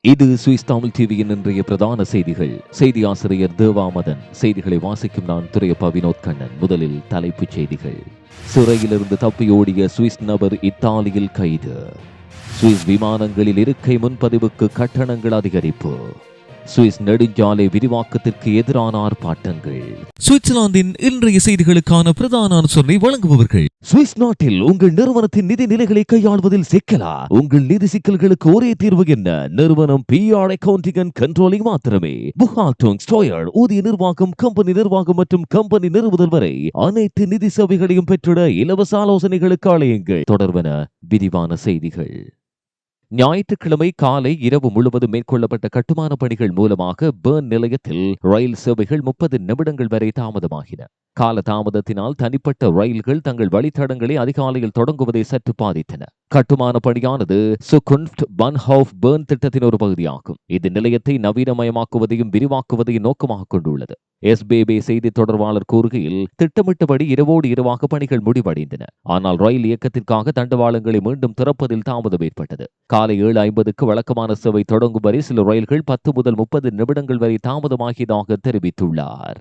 இது சுவிஸ் தமிழ் டிவியின் இன்றைய பிரதான செய்திகள். செய்தி ஆசிரியர் தேவாமதன். செய்திகளை வாசிக்கும் நான் துறையப்பா வினோத் கண்ணன். முதலில் தலைப்புச் செய்திகள். சிறையிலிருந்து தப்பியோடிய சுவிஸ் நபர் இத்தாலியில் கைது. சுவிஸ் விமானங்களில் இருக்கை முன்பதிவுக்கு கட்டணங்கள் அதிகரிப்பு. சுவிஸ் நெடுஞ்சாலை விரிவாக்கத்திற்கு எதிரான ஆர்ப்பாட்டங்கள் சுவிட்சர்லாந்தின் இன்றைய செய்திகளுக்கான பிரதான அனுசரணை வழங்குபவர்கள். சுவிஸ் நாட்டில் உங்கள் நிறுவனத்தின் நிதி நிலைகளை கையாள்வதில் சிக்கலா? உங்கள் நிதி சிக்கல்களுக்கு ஒரே தீர்வு என்ன? நிறுவனம் பிஆர் அக்கவுண்டிங் அண்ட் கண்ட்ரோலிங் மாத்திரமே. புகாட்டோங் ஸ்டோயர் ஊதிய நிர்வாகம் கம்பெனி நிர்வாகம் மற்றும் கம்பெனி நிறுவுதல் வரை அனைத்து நிதி சேவைகளையும் பெற்றிட இலவச ஆலோசனைகளுக்கு அழையுங்கள். தொடர்பன விரிவான செய்திகள். ஞாயிற்றுக்கிழமை காலை இரவு முழுவதும் மேற்கொள்ளப்பட்ட கட்டுமான பணிகள் மூலமாக பேர்ன் நிலையத்தில் ரயில் சேவைகள் முப்பது நிமிடங்கள் வரை தாமதமாகின. கால தாமதத்தினால் தனிப்பட்ட ரயில்கள் தங்கள் வழித்தடங்களை அதிகாலையில் தொடங்குவதை சற்று பாதித்தன. கட்டுமான பணியானது சுகுன்ஃப்ட் பன்ஹவுப் பேர்ன் திட்டத்தின் ஒரு பகுதியாகும். இது நிலையத்தை நவீனமயமாக்குவதையும் விரிவாக்குவதையும் நோக்கமாக கொண்டுள்ளது. எஸ்பிபி செய்தி தொடர்பாளர் கூறுகையில் திட்டமிட்டபடி இரவோடு இரவாக பணிகள் முடிவடைந்தன. ஆனால் ரயில் இயக்கத்திற்காக தண்டவாளங்களை மீண்டும் திறப்பதில் தாமதம் ஏற்பட்டது. காலை ஏழு ஐம்பதுக்கு வழக்கமான சேவை தொடங்கும் வரை சில ரயில்கள் பத்து முதல் முப்பது நிமிடங்கள் வரை தாமதமாகியதாக தெரிவித்துள்ளார்.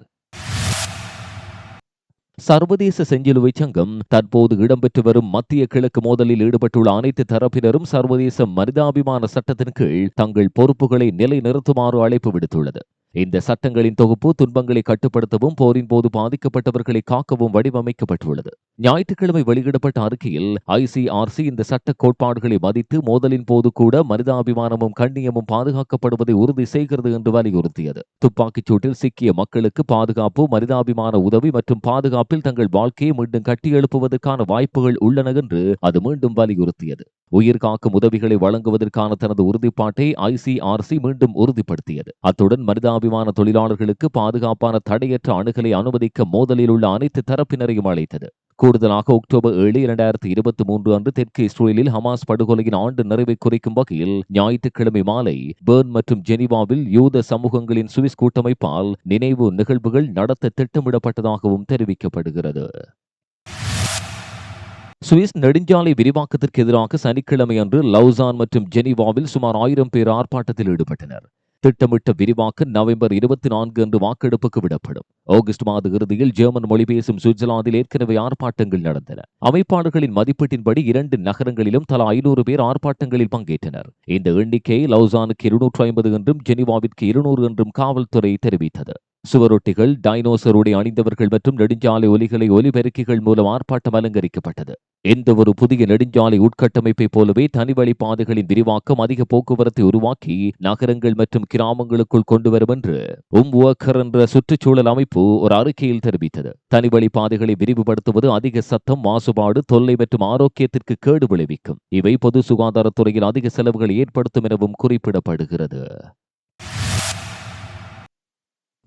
சர்வதேச செஞ்சிலுவை சங்கம் தற்போது இடம்பெற்று வரும் மத்திய கிழக்கு மோதலில் ஈடுபட்டுள்ள அனைத்து தரப்பினரும் சர்வதேச மனிதாபிமான சட்டத்தின் கீழ் தங்கள் பொறுப்புகளை நிலைநிறுத்துமாறு அழைப்பு விடுத்துள்ளது. இந்த சட்டங்களின் தொகுப்பு துன்பங்களை கட்டுப்படுத்தவும் போரின் போது பாதிக்கப்பட்டவர்களை காக்கவும் வடிவமைக்கப்பட்டுள்ளது. ஞாயிற்றுக்கிழமை வெளியிடப்பட்ட அறிக்கையில் ஐசிஆர்சி இந்த சட்ட கோட்பாடுகளை மதித்து மோதலின் போது கூட மனிதாபிமானமும் கண்ணியமும் பாதுகாக்கப்படுவதை உறுதி செய்கிறது என்று வலியுறுத்தியது. துப்பாக்கிச் சூட்டில் சிக்கிய மக்களுக்கு பாதுகாப்பு மனிதாபிமான உதவி மற்றும் பாதுகாப்பில் தங்கள் வாழ்க்கையை மீண்டும் கட்டியெழுப்புவதற்கான வாய்ப்புகள் உள்ளன என்று அது மீண்டும் வலியுறுத்தியது. உயிர் காக்கும் உதவிகளை வழங்குவதற்கான தனது உறுதிப்பாட்டை ஐசிஆர்சி மீண்டும் உறுதிப்படுத்தியது. அத்துடன் மனிதாபிமான தொழிலாளர்களுக்கு பாதுகாப்பான தடையற்ற அணுகலை அனுமதிக்க மோதலில் உள்ள அனைத்து தரப்பினரையும் அழைத்தது. கூடுதலாக அக்டோபர் ஏழு இரண்டாயிரத்தி இருபத்தி மூன்று அன்று தெற்கு இஸ்ரேலில் ஹமாஸ் படுகொலையின் ஆண்டு நிறைவை குறிக்கும் வகையில் ஞாயிற்றுக்கிழமை மாலை பேர்ன் மற்றும் ஜெனிவாவில் யூத சமூகங்களின் சுவிஸ் கூட்டமைப்பால் நினைவு நிகழ்வுகள் நடத்த திட்டமிடப்பட்டதாகவும் தெரிவிக்கப்படுகிறது. சுவிஸ் நெடுஞ்சாலை விரிவாக்கத்திற்கு எதிராக சனிக்கிழமை அன்று லவுசான் மற்றும் ஜெனிவாவில் சுமார் ஆயிரம் பேர் ஆர்ப்பாட்டத்தில் ஈடுபட்டனர். திட்டமிட்ட விரிவாக்கம் நவம்பர் இருபத்தி நான்கு அன்று வாக்கெடுப்புக்கு விடப்படும். ஆகஸ்ட் மாத இறுதியில் ஜெர்மன் மொழி பேசும் சுவிட்சர்லாந்தில் ஏற்கனவே ஆர்ப்பாட்டங்கள் நடந்தன. அமைப்பாளர்களின் மதிப்பீட்டின்படி இரண்டு நகரங்களிலும் தலா ஐநூறு பேர் ஆர்ப்பாட்டங்களில் பங்கேற்றனர். இந்த எண்ணிக்கை லவுசானுக்கு இருநூற்று ஐம்பது என்றும் ஜெனிவாவிற்கு இருநூறு என்றும் காவல்துறை தெரிவித்தது. சுவரொட்டிகள் டைனோசருடைய அணிந்தவர்கள் மற்றும் நெடுஞ்சாலை ஒலிகளை ஒலிபெருக்கிகள் மூலம் ஆர்ப்பாட்டம் அலங்கரிக்கப்பட்டது. எந்த ஒரு புதிய நெடுஞ்சாலை உட்கட்டமைப்பை போலவே தனிவழி பாதைகளின் விரிவாக்கம் அதிக போக்குவரத்தை உருவாக்கி நகரங்கள் மற்றும் கிராமங்களுக்குள் கொண்டு வரும் என்று உம்வர்க்கர் என்ற சுற்றுச்சூழல் அமைப்பு ஒரு அறிக்கையில் தெரிவித்தது. தனிவழி பாதைகளை விரிவுபடுத்துவது அதிக சத்தம் மாசுபாடு தொல்லை மற்றும் ஆரோக்கியத்திற்கு கேடு விளைவிக்கும். இவை பொது சுகாதாரத்துறையில் அதிக செலவுகளை ஏற்படுத்தும் எனவும் குறிப்பிடப்படுகிறது.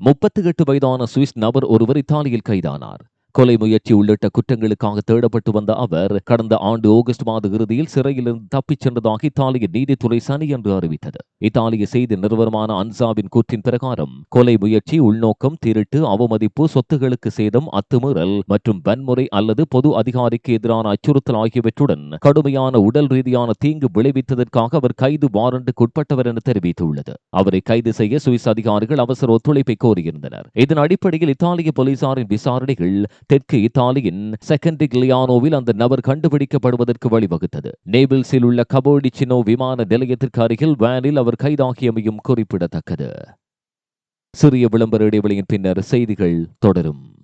முப்பத்தி எட்டு வயதான சுவிஸ் நபர் ஒருவர் இத்தாலியில் கைதானார். கொலை முயற்சி உள்ளிட்ட குற்றங்களுக்காக தேடப்பட்டு வந்த அவர் கடந்த ஆண்டு ஆகஸ்ட் மாத இறுதியில் சிறையிலிருந்து தப்பிச் சென்றதாக இத்தாலிய நீதித்துறை சனி என்று அறிவித்தது. இத்தாலிய செய்தி நிறுவனமான அன்சாவின் கூற்றின் பிரகாரம் கொலை முயற்சி உள்நோக்கம் திருட்டு அவமதிப்பு சொத்துகளுக்கு சேதம் அத்துமீறல் மற்றும் வன்முறை அல்லது பொது அதிகாரிக்கு எதிரான அச்சுறுத்தல் ஆகியவற்றுடன் கடுமையான உடல் ரீதியான தீங்கு விளைவித்ததற்காக அவர் கைது வாரண்டுக்கு உட்பட்டவர் என தெரிவித்துள்ளது. அவரை கைது செய்ய சுவிஸ் அதிகாரிகள் அவசர ஒத்துழைப்பை கோரியிருந்தனர். இதன் அடிப்படையில் இத்தாலிய போலீசாரின் விசாரணைகள் தெற்கு இத்தாலியின் செகண்டி கிளியானோவில் அந்த நபர் கண்டுபிடிக்கப்படுவதற்கு வழிவகுத்தது. நேபிள்ஸில் உள்ள கபோடிச்சினோ விமான நிலையத்திற்கு அருகில் வேனில் அவர் கைதாகியமையும் குறிப்பிடத்தக்கது. சிறிய விளம்பர இடைவெளியின் பின்னர் செய்திகள் தொடரும்.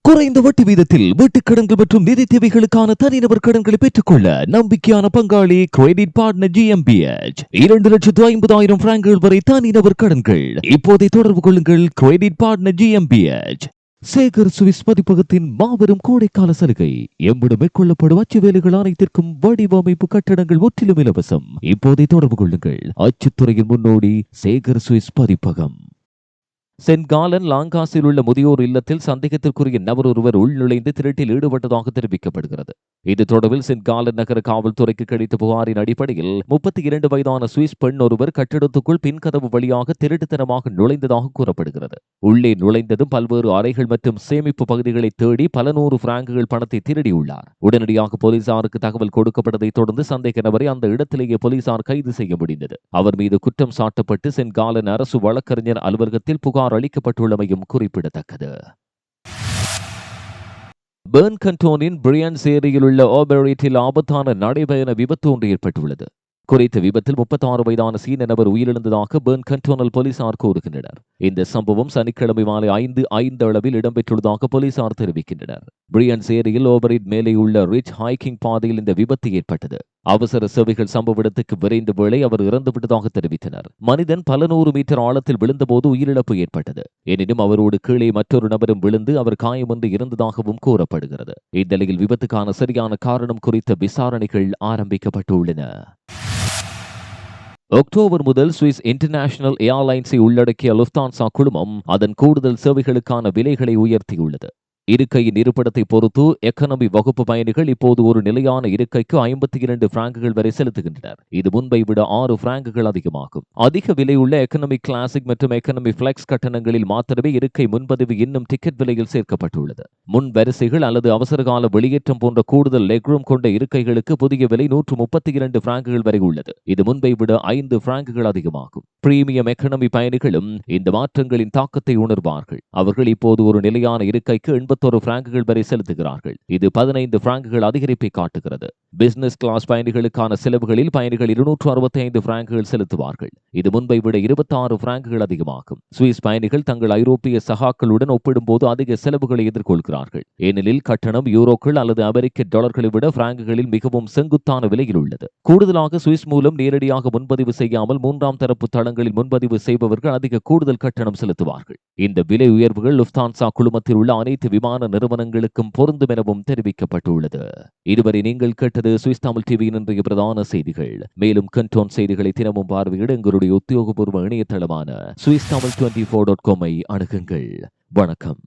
குறைந்த வட்டி வீதத்தில் வீட்டுக் கடன்கள் மற்றும் நிதி தேவைகளுக்கான தனிநபர் கடன்களை பெற்றுக்கொள்ள நம்பிக்கையான பங்காளி கிரெடிட் பார்ட்னர் ஜிஎம்பிஎச் இரண்டு லட்சத்து ஐம்பதாயிரம் பிராங்குகள் வரை தனிநபர் கடன்கள். இப்போதை தொடர்பு கொள்ளுங்கள் கிரெடிட் பார்ட்னர் ஜிஎம்பிஎச் சேகர் சுவிஸ் பதிப்பகத்தின் மாபெரும் கோடைக்கால சலுகை. எம்மிடம் மேற்கொள்ளப்படும் அச்சு வேலைகள் அனைத்திற்கும் வடிவமைப்பு கட்டடங்கள் முற்றிலும் இலவசம். இப்போதை தொடர்பு கொள்ளுங்கள். அச்சுத்துறையின் முன்னோடி சேகர் சுவிஸ் பதிப்பகம். சென்காலன் லாங்காஸில் உள்ள முதியோர் இல்லத்தில் சந்தேகத்திற்குரிய நபர் ஒருவர் உள்நுழைந்து திருட்டில் ஈடுபட்டதாக தெரிவிக்கப்படுகிறது. இது தொடர்பில் சென்ட் காலன் நகர காவல்துறைக்கு கிடைத்த புகாரின் அடிப்படையில் முப்பத்தி இரண்டு வயதான சுவிஸ் பெண் ஒருவர் கட்டிடத்துக்குள் பின்கதவு வழியாக திருட்டுத்தனமாக நுழைந்ததாக கூறப்படுகிறது. உள்ளே நுழைந்ததும் பல்வேறு அறைகள் மற்றும் சேமிப்பு பகுதிகளை தேடி பல நூறு பிராங்குகள் பணத்தை திருடியுள்ளார். உடனடியாக போலீசாருக்கு தகவல் கொடுக்கப்பட்டதைத் தொடர்ந்து சந்தேக நபரை அந்த இடத்திலேயே போலீசார் கைது செய்ய முடிந்தது. அவர் மீது குற்றம் சாட்டப்பட்டு சென்காலன் அரசு வழக்கறிஞர் அலுவலகத்தில் புகார் அளிக்கப்பட்டுள்ளமையும் குறிப்பிடத்தக்கது. பேர்ன் கண்டோனின் பிரியான் சேரியில் உள்ள ஓபரேட்டில் ஆபத்தான நடைபயண விபத்து ஒன்று ஏற்பட்டுள்ளது. குறித்த விபத்தில் முப்பத்தாறு வயதான சீன நபர் உயிரிழந்ததாக பேர்ன் கண்டோனல் போலீசார் கூறுகின்றனர். இந்த சம்பவம் சனிக்கிழமை மாலை ஐந்து ஐந்து அளவில் இடம்பெற்றுள்ளதாக போலீசார் தெரிவிக்கின்றனர். பிரியன் சேரியில் ஓபரிட் மேலே உள்ள ரிச் ஹைக்கிங் பாதையில் இந்த விபத்து ஏற்பட்டது. அவசர சேவைகள் சம்பவ இடத்துக்கு விரைந்த வேளை அவர் இறந்துவிட்டதாக தெரிவித்தனர். மனிதன் பல நூறு மீட்டர் ஆழத்தில் விழுந்தபோது உயிரிழப்பு ஏற்பட்டது. எனினும் அவரோடு கீழே மற்றொரு நபரும் விழுந்து அவர் காயமொன்று இருந்ததாகவும் கூறப்படுகிறது. இந்நிலையில் விபத்துக்கான சரியான காரணம் குறித்த விசாரணைகள் ஆரம்பிக்கப்பட்டுள்ளன. அக்டோபர் முதல் சுவிஸ் இன்டர்நேஷனல் ஏர்லைன்ஸை உள்ளடக்கிய லுஃப்தான்சா குழுமம் அதன் கூடுதல் சேவைகளுக்கான விலைகளை உயர்த்தியுள்ளது. இருக்கையின் இருப்பிடத்தை பொறுத்து எக்கனமி வகுப்பு பயணிகள் இப்போது ஒரு நிலையான இருக்கைக்கு ஐம்பத்தி இரண்டு பிராங்குகள் வரை செலுத்துகின்றனர். இது முன்பை விட ஆறு பிராங்குகள் அதிகமாகும். அதிக விலையுள்ள எக்கனமி கிளாசிக் மற்றும் எக்கனமி பிளெக்ஸ் கட்டணங்களில் மாத்திரமே இருக்கை முன்பதிவு இன்னும் டிக்கெட் விலையில் சேர்க்கப்பட்டுள்ளது. முன் வரிசைகள் அல்லது அவசரகால வெளியேற்றம் போன்ற கூடுதல் லெக்ரூம் கொண்ட இருக்கைகளுக்கு புதிய விலை நூற்று முப்பத்தி இரண்டு பிராங்குகள் வரை உள்ளது. இது முன்பை விட ஐந்து பிராங்குகள் அதிகமாகும். பிரீமியம் எக்கனமி பயணிகளும் இந்த மாற்றங்களின் தாக்கத்தை உணர்வார்கள். அவர்கள் இப்போது ஒரு நிலையான இருக்கைக்கு எண்பது எண்பத்தொரு பிராங்குகள் வரை செலுத்துகிறார்கள். இது பதினைந்து பிராங்குகள் அதிகரிப்பை காட்டுகிறது. பிசினஸ் கிளாஸ் பயணிகளுக்கான செலவுகளில் பயணிகள் இருநூற்று அறுபத்தி ஐந்து பிராங்குகள் செலுத்துவார்கள். இது முன்பை விட இருபத்தாறு பிராங்குகள் அதிகமாகும். சுவிஸ் பயணிகள் தங்கள் ஐரோப்பிய சகாக்களுடன் ஒப்பிடும்போது அதிக செலவுகளை எதிர்கொள்கிறார்கள். ஏனெனில் கட்டணம் யூரோக்கள் அல்லது அமெரிக்க டாலர்களை விட பிராங்குகளில் மிகவும் செங்குத்தான விலையில் உள்ளது. கூடுதலாக சுவிஸ் மூலம் நேரடியாக முன்பதிவு செய்யாமல் மூன்றாம் தரப்பு தளங்களில் முன்பதிவு செய்பவர்கள் அதிக கூடுதல் கட்டணம் செலுத்துவார்கள். இந்த விலை உயர்வுகள் லுப்தான்சா குழுமத்தில் உள்ள அனைத்து விமான நிறுவனங்களுக்கும் பொருந்தும் எனவும் தெரிவிக்கப்பட்டுள்ளது. இதுவரை நீங்கள் கேட்டது சுவிஸ் தமிழ் டிவியின் இன்றைய பிரதான செய்திகள். மேலும் கண்டோன் செய்திகளை தினமும் பார்வையிட எங்களுடைய உத்தியோகபூர்வ இணையதளமான Swiss Tamil twenty four dot காமை அணுகுங்கள். வணக்கம்.